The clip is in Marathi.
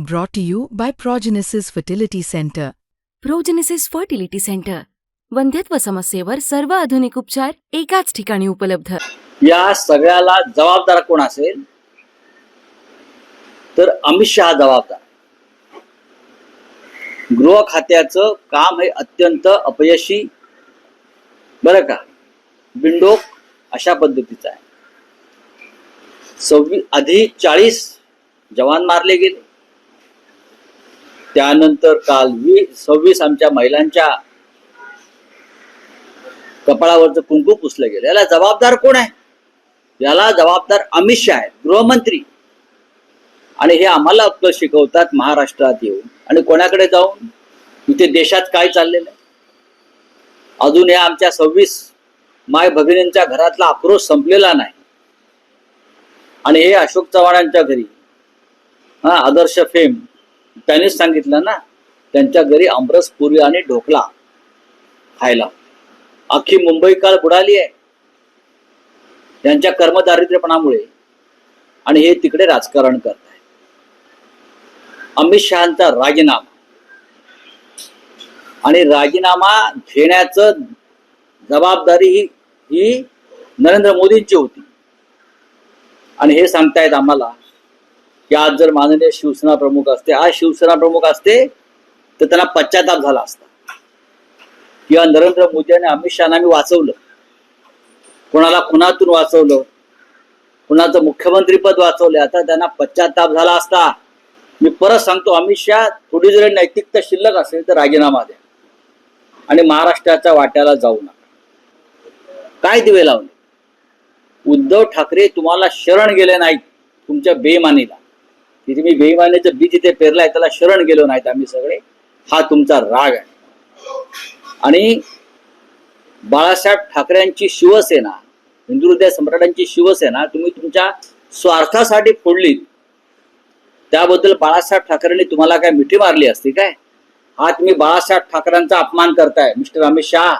Brought to you by Progenesis Fertility Center. Progenesis fertility centre वंध्यत्व समस्येवर सर्व आधुनिक उपचार एकाच ठिकाणी उपलब्ध. या सगळ्याला जबाबदार कोण असेल? तर अमित शहा जबाबदार. गृह खात्याचं काम हे अत्यंत अपयशी बरं का? बिंडोक अशा पद्धतीचं आहे. सव्वीस आधी चाळीस जवान मारले गेले. त्यानंतर काल वीस सव्वीस आमच्या महिलांच्या कपाळावरचं कुंकू पुसलं गेलं. याला जबाबदार कोण आहे? याला जबाबदार अमित शहा आहेत गृहमंत्री. आणि हे आम्हाला अक्कल शिकवतात महाराष्ट्रात येऊन. आणि कोणाकडे जाऊन? इथे देशात काय चाललेलं आहे? अजून या आमच्या सव्वीस माय भगिनींच्या घरातला आक्रोश संपलेला नाही. आणि हे अशोक चव्हाणांच्या घरी हा आदर्श फेम त्यांनीच सांगितलं ना त्यांच्या घरी आमरस पुरी आणि ढोकला खायला. अख्खी मुंबई काळ बुडाली आहे. त्यांच्या कर्मदारिद्र्यपणामुळे आणि हे तिकडे राजकारण करत आहे अमित शहांचा राजीनामा. आणि राजीनामा घेण्याचं जबाबदारी ही ही नरेंद्र मोदींची होती. आणि हे सांगतायत आम्हाला की आज जर माननीय शिवसेना प्रमुख असते आज शिवसेना प्रमुख असते तर त्यांना पश्चाताप झाला असता. किंवा नरेंद्र मोदी आणि अमित शहाना मी वाचवलं. कोणाला खुनातून वाचवलं कुणाचं मुख्यमंत्रीपद वाचवलं आता त्यांना पश्चाताप झाला असता. मी परत सांगतो अमित शहा थोडी जरी नैतिकता शिल्लक असेल तर राजीनामा द्या. आणि महाराष्ट्राच्या वाट्याला जाऊ नका. काय दिवे लावले? उद्धव ठाकरे तुम्हाला शरण गेले नाहीत तुमच्या बेमानीला. की तुम्ही बेईमानीचं बी इथे पेरलाय त्याला शरण गेलो नाहीत आम्ही सगळे. हा तुमचा राग आहे. आणि बाळासाहेब ठाकरेंची शिवसेना हिंदू हृदय सम्राटांची शिवसेना तुम्ही तुमच्या स्वार्थासाठी फोडलीत. त्याबद्दल बाळासाहेब ठाकरेंनी तुम्हाला काय मिठी मारली असती काय? हा तुम्ही बाळासाहेब ठाकरेंचा अपमान करताय मिस्टर अमित शहा.